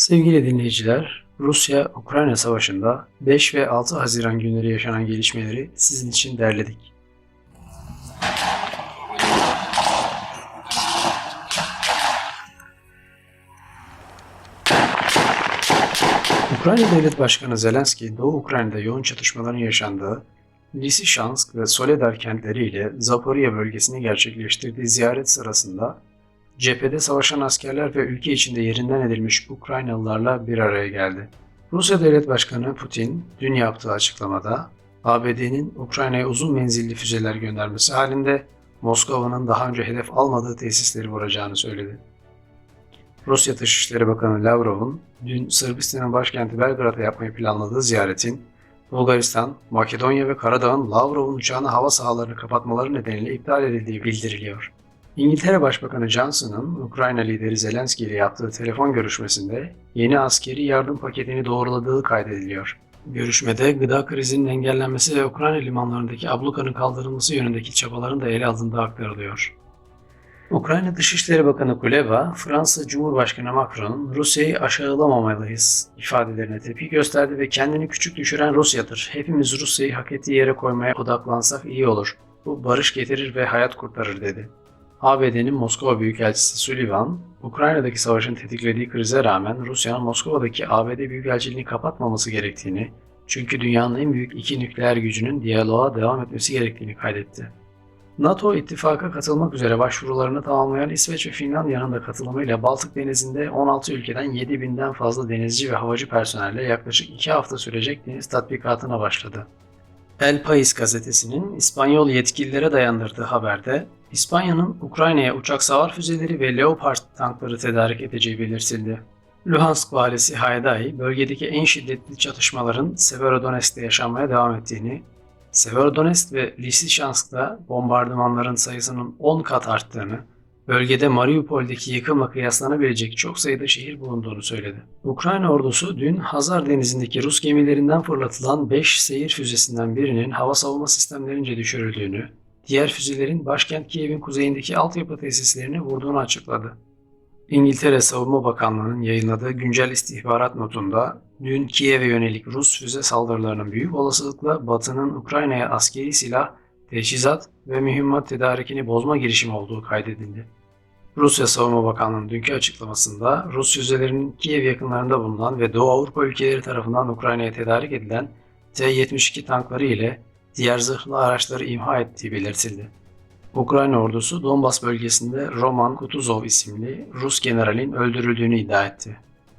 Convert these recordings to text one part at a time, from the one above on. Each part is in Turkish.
Sevgili dinleyiciler, Rusya-Ukrayna Savaşı'nda 5 ve 6 Haziran günleri yaşanan gelişmeleri sizin için derledik. Ukrayna Devlet Başkanı Zelenski, Doğu Ukrayna'da yoğun çatışmaların yaşandığı Lysychansk ve Soledar kentleri ile Zaporizhia bölgesini gerçekleştirdiği ziyaret sırasında cephede savaşan askerler ve ülke içinde yerinden edilmiş Ukraynalılarla bir araya geldi. Rusya Devlet Başkanı Putin dün yaptığı açıklamada ABD'nin Ukrayna'ya uzun menzilli füzeler göndermesi halinde Moskova'nın daha önce hedef almadığı tesisleri vuracağını söyledi. Rusya Dışişleri Bakanı Lavrov'un dün Sırbistan'ın başkenti Belgrad'a yapmayı planladığı ziyaretin Bulgaristan, Makedonya ve Karadağ'ın Lavrov'un uçağını hava sahalarını kapatmaları nedeniyle iptal edildiği bildiriliyor. İngiltere Başbakanı Johnson'ın Ukrayna lideri Zelenski ile yaptığı telefon görüşmesinde yeni askeri yardım paketini doğruladığı kaydediliyor. Görüşmede gıda krizinin engellenmesi ve Ukrayna limanlarındaki ablukanın kaldırılması yönündeki çabaların da ele alındığı aktarılıyor. Ukrayna Dışişleri Bakanı Kuleba, Fransa Cumhurbaşkanı Macron'un Rusya'yı aşağılamamalıyız ifadelerine tepki gösterdi ve kendini küçük düşüren Rusya'dır. Hepimiz Rusya'yı hak ettiği yere koymaya odaklansak iyi olur. Bu barış getirir ve hayat kurtarır dedi. ABD'nin Moskova Büyükelçisi Sullivan, Ukrayna'daki savaşın tetiklediği krize rağmen Rusya'nın Moskova'daki ABD Büyükelçiliğini kapatmaması gerektiğini, çünkü dünyanın en büyük iki nükleer gücünün diyaloğa devam etmesi gerektiğini kaydetti. NATO ittifaka katılmak üzere başvurularını tamamlayan İsveç ve Finlandiya'nın da katılımıyla Baltık Denizi'nde 16 ülkeden 7000'den fazla denizci ve havacı personelle yaklaşık 2 hafta sürecek deniz tatbikatına başladı. El País gazetesinin İspanyol yetkililere dayandırdığı haberde İspanya'nın Ukrayna'ya uçak savar füzeleri ve Leopard tankları tedarik edeceği belirtildi. Luhansk valisi Haydai, bölgedeki en şiddetli çatışmaların Severodonetsk'te yaşanmaya devam ettiğini, Severodonetsk ve Lysychansk'ta bombardımanların sayısının 10 kat arttığını, bölgede Mariupol'deki yıkımla kıyaslanabilecek çok sayıda şehir bulunduğunu söyledi. Ukrayna ordusu dün Hazar Denizi'ndeki Rus gemilerinden fırlatılan 5 seyir füzesinden birinin hava savunma sistemlerince düşürüldüğünü, diğer füzelerin başkent Kiev'in kuzeyindeki altyapı tesislerini vurduğunu açıkladı. İngiltere Savunma Bakanlığı'nın yayınladığı güncel istihbarat notunda dün Kiev'e yönelik Rus füze saldırılarının büyük olasılıkla Batı'nın Ukrayna'ya askeri silah, teçhizat ve mühimmat tedarikini bozma girişimi olduğu kaydedildi. Rusya Savunma Bakanlığı'nın dünkü açıklamasında Rus füzelerinin Kiev yakınlarında bulunan ve Doğu Avrupa ülkeleri tarafından Ukrayna'ya tedarik edilen T-72 tankları ile diğer zırhlı araçları imha ettiği belirtildi. Ukrayna ordusu Donbas bölgesinde Roman Kutuzov isimli Rus generalin öldürüldüğünü iddia etti.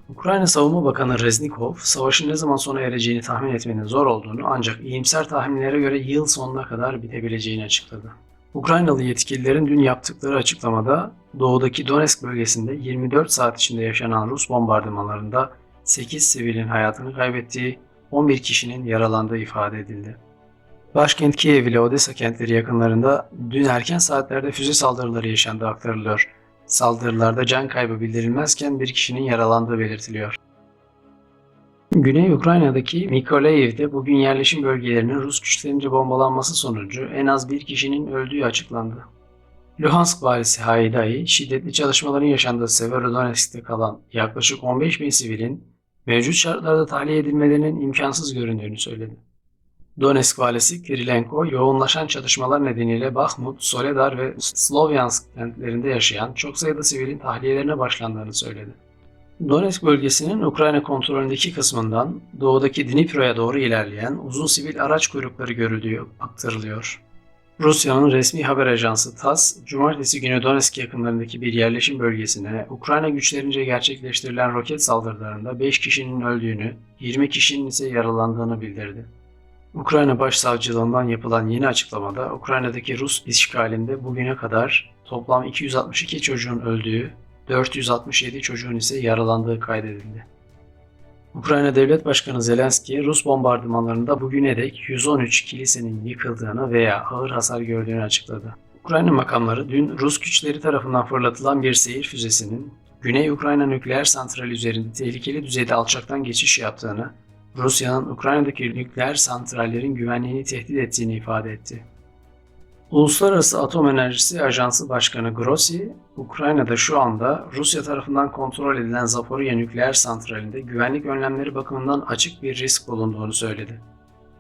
Ukrayna Savunma Bakanı Reznikov, savaşın ne zaman sona ereceğini tahmin etmenin zor olduğunu ancak iyimser tahminlere göre yıl sonuna kadar bitebileceğini açıkladı. Ukraynalı yetkililerin dün yaptıkları açıklamada doğudaki Donetsk bölgesinde 24 saat içinde yaşanan Rus bombardımanlarında 8 sivilin hayatını kaybettiği, 11 kişinin yaralandığı ifade edildi. Başkent Kiev ile Odessa kentleri yakınlarında dün erken saatlerde füze saldırıları yaşandığı aktarılıyor. Saldırılarda can kaybı bildirilmezken bir kişinin yaralandığı belirtiliyor. Güney Ukrayna'daki Mykolaiev'de bugün yerleşim bölgelerinin Rus güçlerince bombalanması sonucu en az bir kişinin öldüğü açıklandı. Luhansk valisi Haydai, şiddetli çalışmaların yaşandığı Severodonetsk'te kalan yaklaşık 15 bin sivilin mevcut şartlarda tahliye edilmelerinin imkansız göründüğünü söyledi. Donetsk valisi Kirilenko, yoğunlaşan çatışmalar nedeniyle Bakhmut, Soledar ve Slovyansk kentlerinde yaşayan çok sayıda sivilin tahliyelerine başlandığını söyledi. Donetsk bölgesinin Ukrayna kontrolündeki kısmından doğudaki Dnipro'ya doğru ilerleyen uzun sivil araç kuyrukları görüldüğü aktarılıyor. Rusya'nın resmi haber ajansı TASS, Cumartesi günü Donetsk yakınlarındaki bir yerleşim bölgesine Ukrayna güçlerince gerçekleştirilen roket saldırılarında 5 kişinin öldüğünü, 20 kişinin ise yaralandığını bildirdi. Ukrayna Başsavcılığından yapılan yeni açıklamada Ukrayna'daki Rus işgalinde bugüne kadar toplam 262 çocuğun öldüğü, 467 çocuğun ise yaralandığı kaydedildi. Ukrayna Devlet Başkanı Zelenski, Rus bombardımanlarında bugüne dek 113 kilisenin yıkıldığını veya ağır hasar gördüğünü açıkladı. Ukrayna makamları dün Rus güçleri tarafından fırlatılan bir seyir füzesinin Güney Ukrayna nükleer santrali üzerinde tehlikeli düzeyde alçaktan geçiş yaptığını Rusya'nın Ukrayna'daki nükleer santrallerin güvenliğini tehdit ettiğini ifade etti. Uluslararası Atom Enerjisi Ajansı Başkanı Grossi, Ukrayna'da şu anda Rusya tarafından kontrol edilen Zaporizhia nükleer santralinde güvenlik önlemleri bakımından açık bir risk bulunduğunu söyledi.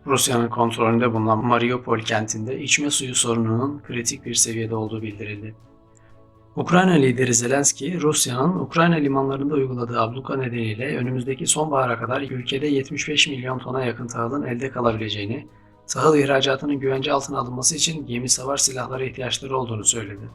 Rusya'nın kontrolünde bulunan Mariupol kentinde içme suyu sorununun kritik bir seviyede olduğu bildirildi. Ukrayna lideri Zelenski, Rusya'nın Ukrayna limanlarında uyguladığı abluka nedeniyle önümüzdeki sonbahara kadar ülkede 75 milyon tona yakın tahılın elde kalabileceğini, tahıl ihracatının güvence altına alınması için gemi savar silahlara ihtiyaçları olduğunu söyledi.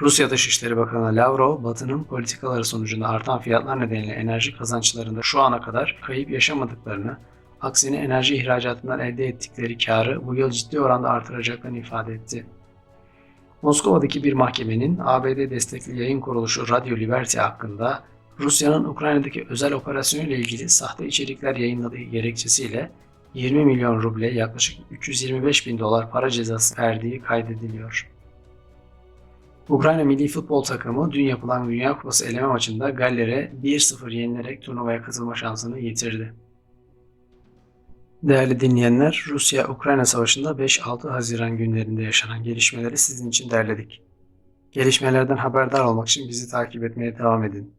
Rusya Dışişleri Bakanı Lavrov, Batı'nın politikaları sonucunda artan fiyatlar nedeniyle enerji kazançlarında şu ana kadar kayıp yaşamadıklarını, aksine enerji ihracatından elde ettikleri karı bu yıl ciddi oranda artıracaklarını ifade etti. Moskova'daki bir mahkemenin ABD destekli yayın kuruluşu Radio Liberty hakkında Rusya'nın Ukrayna'daki özel operasyonu ile ilgili sahte içerikler yayınladığı gerekçesiyle 20 milyon ruble yaklaşık 325 bin dolar para cezası verdiği kaydediliyor. Ukrayna milli futbol takımı dün yapılan Dünya Kupası eleme maçında Galler'e 1-0 yenilerek turnuvaya katılma şansını yitirdi. Değerli dinleyenler, Rusya-Ukrayna Savaşı'nda 5-6 Haziran günlerinde yaşanan gelişmeleri sizin için derledik. Gelişmelerden haberdar olmak için bizi takip etmeye devam edin.